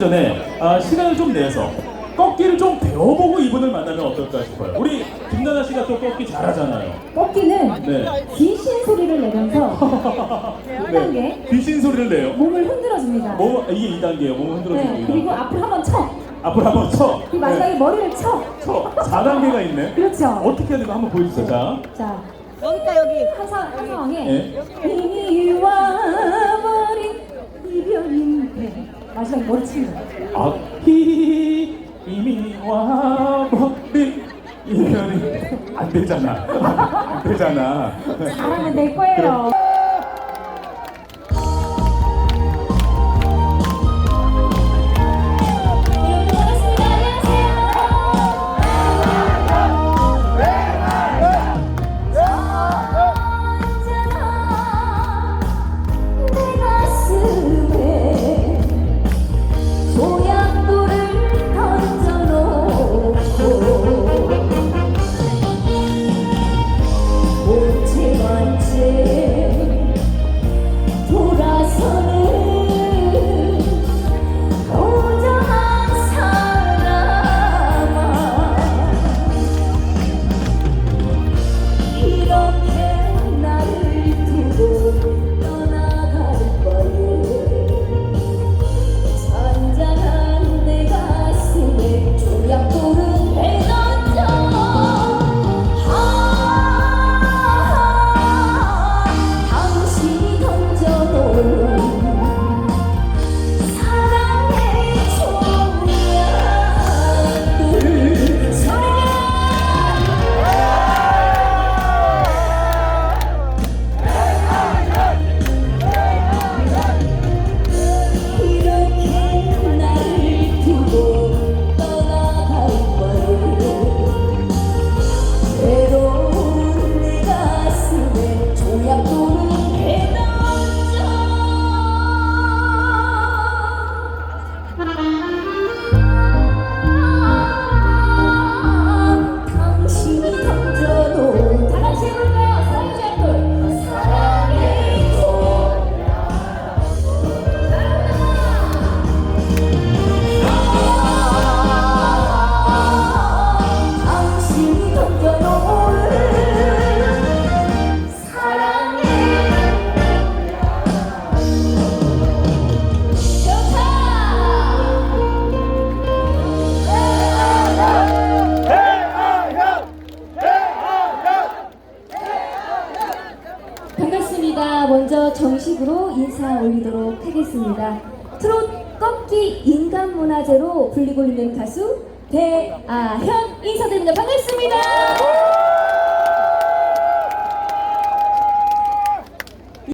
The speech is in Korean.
전에 아, 시간을 좀 내서 꺾기를 좀 배워보고 이분을 만나면 어떨까 싶어요. 우리 김나나 씨가 또 꺾기 잘하잖아요. 꺾기는 네. 귀신 소리를 내면서 한 단계 네. 귀신 소리를 내요. 몸을 흔들어 줍니다. 몸 이게 2단계예요. 몸을 흔들어주는 네, 네, 그리고 앞으로 한번 쳐. 앞으로 한번 쳐. 그리고 마지막에 네. 머리를 쳐. 쳐. 4단계가 있네. 그렇죠. 어떻게 해야 되나 한번 보여주세요. 자. 자, 여기다 여기. 한, 상, 한 상황에 네. 이미 와 치는 거예요. 아, 히 이미 와버린 이별이 안 되잖아. 안 되잖아. 잘하면 될 거예요. 반갑습니다. 먼저 정식으로 인사 올리도록 하겠습니다. 트롯 꺾기 인간문화재로 불리고 있는 가수 배아현 인사드립니다. 반갑습니다.